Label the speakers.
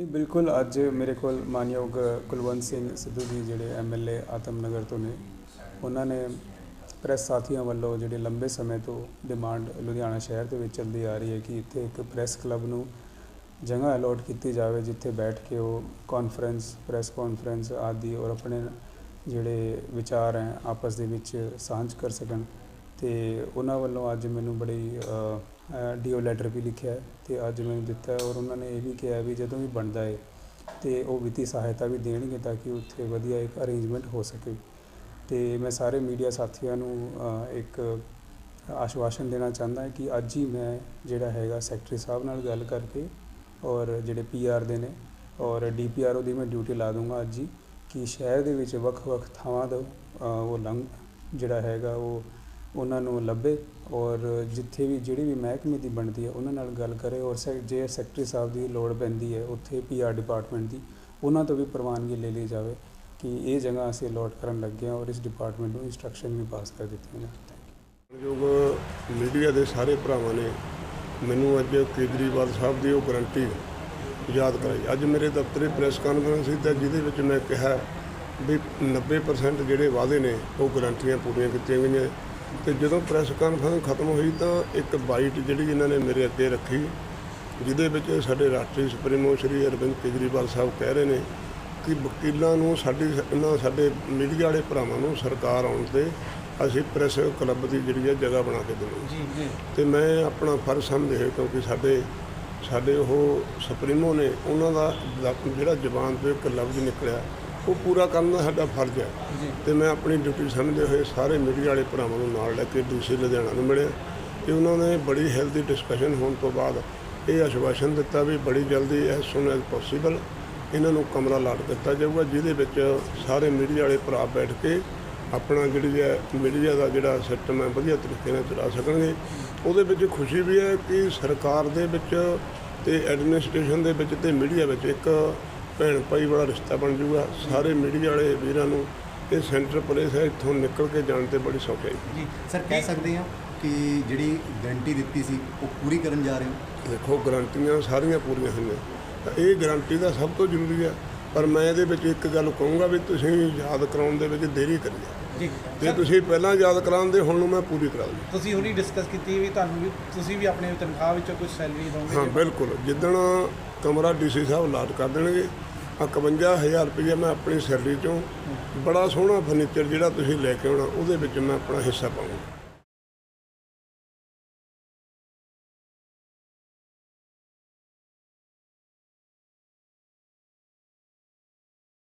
Speaker 1: ਨਹੀਂ, ਬਿਲਕੁਲ ਅੱਜ ਮੇਰੇ ਕੋਲ ਮਾਨਯੋਗ ਕੁਲਵੰਤ ਸਿੰਘ ਸਿੱਧੂ ਜੀ, ਜਿਹੜੇ ਐਮਐਲਏ ਆਤਮਨਗਰ ਤੋਂ ਨੇ, ਉਹਨਾਂ ਨੇ ਪ੍ਰੈਸ ਸਾਥੀਆਂ ਵੱਲੋਂ ਜਿਹੜੇ ਲੰਬੇ ਸਮੇਂ ਤੋਂ ਡਿਮਾਂਡ ਲੁਧਿਆਣਾ ਸ਼ਹਿਰ ਦੇ ਵਿੱਚ ਚੱਲਦੀ ਆ ਰਹੀ ਹੈ ਕਿ ਇੱਥੇ ਇੱਕ ਪ੍ਰੈਸ ਕਲੱਬ ਨੂੰ ਜਗ੍ਹਾ ਅਲੋਟ ਕੀਤੀ ਜਾਵੇ, ਜਿੱਥੇ ਬੈਠ ਕੇ ਉਹ ਕਾਨਫਰੰਸ ਪ੍ਰੈਸ ਕਾਨਫਰੰਸ ਆਦਿ ਔਰ ਆਪਣੇ ਜਿਹੜੇ ਵਿਚਾਰ ਹੈ, ਆਪਸ ਦੇ ਵਿੱਚ ਸਾਂਝ ਕਰ ਸਕਣ। ਤੇ ਉਹਨਾਂ ਵੱਲੋਂ ਅੱਜ ਮੈਨੂੰ ਬੜੀ ਡੀਓ ਲੈਟਰ ਵੀ ਲਿਖਿਆ ਅਤੇ ਅੱਜ ਮੈਨੂੰ ਦਿੱਤਾ ਔਰ ਉਹਨਾਂ ਨੇ ਇਹ ਵੀ ਕਿਹਾ ਵੀ ਜਦੋਂ ਵੀ ਬਣਦਾ ਹੈ ਅਤੇ ਉਹ ਵਿੱਤੀ ਸਹਾਇਤਾ ਵੀ ਦੇਣਗੇ ਤਾਂ ਕਿ ਉੱਥੇ ਵਧੀਆ ਇੱਕ ਅਰੇਂਜਮੈਂਟ ਹੋ ਸਕੇ। ਅਤੇ ਮੈਂ ਸਾਰੇ ਮੀਡੀਆ ਸਾਥੀਆਂ ਨੂੰ ਇੱਕ ਆਸ਼ਵਾਸਨ ਦੇਣਾ ਚਾਹੁੰਦਾ ਕਿ ਅੱਜ ਹੀ ਮੈਂ ਜਿਹੜਾ ਹੈਗਾ ਸੈਕਟਰੀ ਸਾਹਿਬ ਨਾਲ ਗੱਲ ਕਰਕੇ ਔਰ ਜਿਹੜੇ ਪੀਆਰ ਦੇ ਨੇ ਔਰ ਡੀਪੀਆਰਓ ਦੀ ਮੈਂ ਡਿਊਟੀ ਲਾ ਦੂੰਗਾ ਅੱਜ ਹੀ ਕਿ ਸ਼ਹਿਰ ਦੇ ਵਿੱਚ ਵੱਖ-ਵੱਖ ਥਾਵਾਂ ਦਾ ਉਹ ਲੰਘ ਜਿਹੜਾ ਹੈਗਾ ਉਹ ਉਹਨਾਂ ਨੂੰ ਲੱਭੇ ਔਰ ਜਿੱਥੇ ਵੀ ਜਿਹੜੀ ਵੀ ਮਹਿਕਮੇ ਦੀ ਬਣਦੀ ਹੈ, ਉਹਨਾਂ ਨਾਲ ਗੱਲ ਕਰੇ ਔਰ ਸੈ- ਜੇ ਸੈਕਟਰੀ ਸਾਹਿਬ ਦੀ ਲੋੜ ਪੈਂਦੀ ਹੈ, ਉੱਥੇ ਪੀਆਰ ਡਿਪਾਰਟਮੈਂਟ ਦੀ, ਉਹਨਾਂ ਤੋਂ ਵੀ ਪ੍ਰਵਾਨਗੀ ਲੈ ਲਈ ਜਾਵੇ ਕਿ ਇਹ ਜਗ੍ਹਾ ਅਸੀਂ ਅਲੋਟ ਕਰਨ ਲੱਗੇ ਹਾਂ ਔਰ ਇਸ ਡਿਪਾਰਟਮੈਂਟ ਨੂੰ ਇੰਸਟਰਕਸ਼ਨ ਵੀ ਪਾਸ ਕਰ ਦਿੱਤੀਆਂ ਨੇ
Speaker 2: ਯੋਗ ਮੀਡੀਆ ਦੇ ਸਾਰੇ ਭਰਾਵਾਂ ਨੇ ਮੈਨੂੰ ਅੱਜ ਕੇਜਰੀਵਾਲ ਸਾਹਿਬ ਦੀ ਉਹ ਗਰੰਟੀ ਯਾਦ ਕਰਾਈ। ਅੱਜ ਮੇਰੇ ਦਫ਼ਤਰੇ ਪ੍ਰੈਸ ਕਾਨਫਰੰਸ ਸੀ ਤਾਂ ਜਿਹਦੇ ਵਿੱਚ ਮੈਂ ਕਿਹਾ ਵੀ 90% ਜਿਹੜੇ ਵਾਅਦੇ ਨੇ, ਉਹ ਗਰੰਟੀਆਂ ਪੂਰੀਆਂ ਕੀਤੀਆਂ ਗਈਆਂ। ਤੇ ਜਦੋਂ ਪ੍ਰੈਸ ਕਾਨਫਰੰਸ ਖਤਮ ਹੋਈ ਤਾਂ ਇੱਕ ਬਾਈਟ ਜਿਹੜੀ ਇਹਨਾਂ ਨੇ ਮੇਰੇ ਅੱਗੇ ਰੱਖੀ ਜਿਹਦੇ ਵਿੱਚ ਸਾਡੇ ਰਾਸ਼ਟਰੀ ਸੁਪਰੀਮੋ ਸ਼੍ਰੀ ਅਰਵਿੰਦ ਕੇਜਰੀਵਾਲ ਸਾਹਿਬ ਕਹਿ ਰਹੇ ਨੇ ਕਿ ਵਕੀਲਾਂ ਨੂੰ ਸਾਡੀ ਇਹਨਾਂ ਸਾਡੇ ਮੀਡੀਆ ਵਾਲੇ ਭਰਾਵਾਂ ਨੂੰ ਸਰਕਾਰ ਆਉਣ ਤੇ ਅਸੀਂ ਪ੍ਰੈਸ ਕਲੱਬ ਦੀ ਜਿਹੜੀ ਹੈ ਜਗ੍ਹਾ ਬਣਾ ਕੇ ਦੇਣੀ
Speaker 3: ਜੀ ਜੀ।
Speaker 2: ਤੇ ਮੈਂ ਆਪਣਾ ਫਰਜ਼ ਸਮਝੇ ਕਿਉਂਕਿ ਸਾਡੇ ਸਾਡੇ ਉਹ ਸੁਪਰੀਮੋ ਨੇ ਉਹਨਾਂ ਦਾ ਜਿਹੜਾ ਜ਼ਬਾਨ ਤੋਂ ਇੱਕ ਲਫ਼ਜ਼ ਨਿਕਲਿਆ ਉਹ ਪੂਰਾ ਕਰਨਾ ਸਾਡਾ ਫਰਜ਼ ਹੈ। ਤੇ ਮੈਂ ਆਪਣੀ ਡਿਊਟੀ ਸਮਝਦੇ ਹੋਏ ਸਾਰੇ ਮੀਡੀਆ ਵਾਲੇ ਭਰਾਵਾਂ ਨੂੰ ਨਾਲ ਲੈ ਕੇ ਡੀਸੀ ਲੁਧਿਆਣਾ ਨੂੰ ਮਿਲਿਆ। ਤੇ ਉਹਨਾਂ ਨੇ ਬੜੀ ਹੈਲਦੀ ਡਿਸਕਸ਼ਨ ਹੋਣ ਤੋਂ ਬਾਅਦ ਇਹ ਆਸ਼ਵਾਸਨ ਦਿੱਤਾ ਵੀ ਬੜੀ ਜਲਦੀ ਐਸ ਸੂਨ ਐਸ ਪੋਸੀਬਲ ਇਹਨਾਂ ਨੂੰ ਕਮਰਾ ਲਾਟ ਦਿੱਤਾ ਜਾਊਗਾ ਜਿਹਦੇ ਵਿੱਚ ਸਾਰੇ ਮੀਡੀਆ ਵਾਲੇ ਭਰਾ ਬੈਠ ਕੇ ਆਪਣਾ ਜਿਹੜੀ ਹੈ ਮੀਡੀਆ ਦਾ ਜਿਹੜਾ ਸਿਸਟਮ ਹੈ ਵਧੀਆ ਤਰੀਕੇ ਨਾਲ ਚਲਾ ਸਕਣਗੇ। ਉਹਦੇ ਵਿੱਚ ਖੁਸ਼ੀ ਵੀ ਹੈ ਕਿ ਸਰਕਾਰ ਦੇ ਵਿੱਚ ਤੇ ਐਡਮਿਨਿਸਟ੍ਰੇਸ਼ਨ ਦੇ ਵਿੱਚ ਤੇ ਮੀਡੀਆ ਵਿੱਚ ਇੱਕ ਭੈਣ ਭਾਈ ਵਾਲਾ ਰਿਸ਼ਤਾ ਬਣ ਜਾਊਗਾ ਸਾਰੇ ਮੀਡੀਆ ਵਾਲੇ ਵੀਰਾਂ ਨੂੰ ਇਹ ਸੈਂਟਰ ਪਲੇਸ ਹੈ ਇੱਥੋਂ ਨਿਕਲ ਕੇ ਜਾਣ ਤੇ ਬੜੀ ਸੌਖੀ ਹੈ।
Speaker 3: ਜੀ ਸਰ ਕਹਿ ਸਕਦੇ ਹਾਂ ਕਿ ਜਿਹੜੀ ਗਾਰੰਟੀ ਦਿੱਤੀ ਸੀ ਉਹ ਪੂਰੀ ਕਰਨ ਜਾ ਰਹੇ ਹੋ?
Speaker 2: ਦੇਖੋ ਗਰੰਟੀਆਂ ਸਾਰੀਆਂ ਪੂਰੀਆਂ ਹੋਈਆਂ। ਤਾਂ ਇਹ ਗਰੰਟੀ ਦਾ ਸਭ ਤੋਂ ਜ਼ਰੂਰੀ ਹੈ। ਪਰ ਮੈਂ ਇਹਦੇ ਵਿੱਚ ਇੱਕ ਗੱਲ ਕਹੂੰਗਾ ਵੀ ਤੁਸੀਂ ਯਾਦ ਕਰਾਉਣ ਦੇ ਵਿੱਚ ਦੇਰੀ ਕਰੀ ਜੀ ਤੁਸੀਂ ਪਹਿਲਾਂ ਯਾਦ ਕਰਾਉਂਦੇ ਹੁਣ ਨੂੰ ਮੈਂ ਪੂਰੀ ਕਰਾ ਦੂੰ
Speaker 4: ਤੁਸੀਂ ਹੁਣੀ ਡਿਸਕਸ ਕੀਤੀ ਵੀ ਤੁਹਾਨੂੰ ਵੀ ਤੁਸੀਂ ਵੀ ਆਪਣੇ ਤਨਖਾਹ ਵਿੱਚੋਂ ਕੁਝ ਸੈਲਰੀ
Speaker 2: ਹਾਂ
Speaker 4: ਦੋਗੇ
Speaker 2: ਬਿਲਕੁਲ। ਜਿੱਦਣ ਕਮਰਾ ਡੀਸੀ ਸਾਹਿਬ ਲਾਟ ਕਰ ਦੇਣਗੇ 51000 ਰੁਪਏ ਮੈਂ ਆਪਣੀ ਸੈਲਰੀ ਚੋਂ ਬੜਾ ਸੋਹਣਾ ਫਰਨੀਚਰ ਜਿਹੜਾ ਤੁਸੀਂ ਲੈ ਕੇ ਆਉਣਾ, ਉਹਦੇ ਵਿੱਚ ਮੈਂ ਆਪਣਾ ਹਿੱਸਾ ਪਾਉਂਗਾ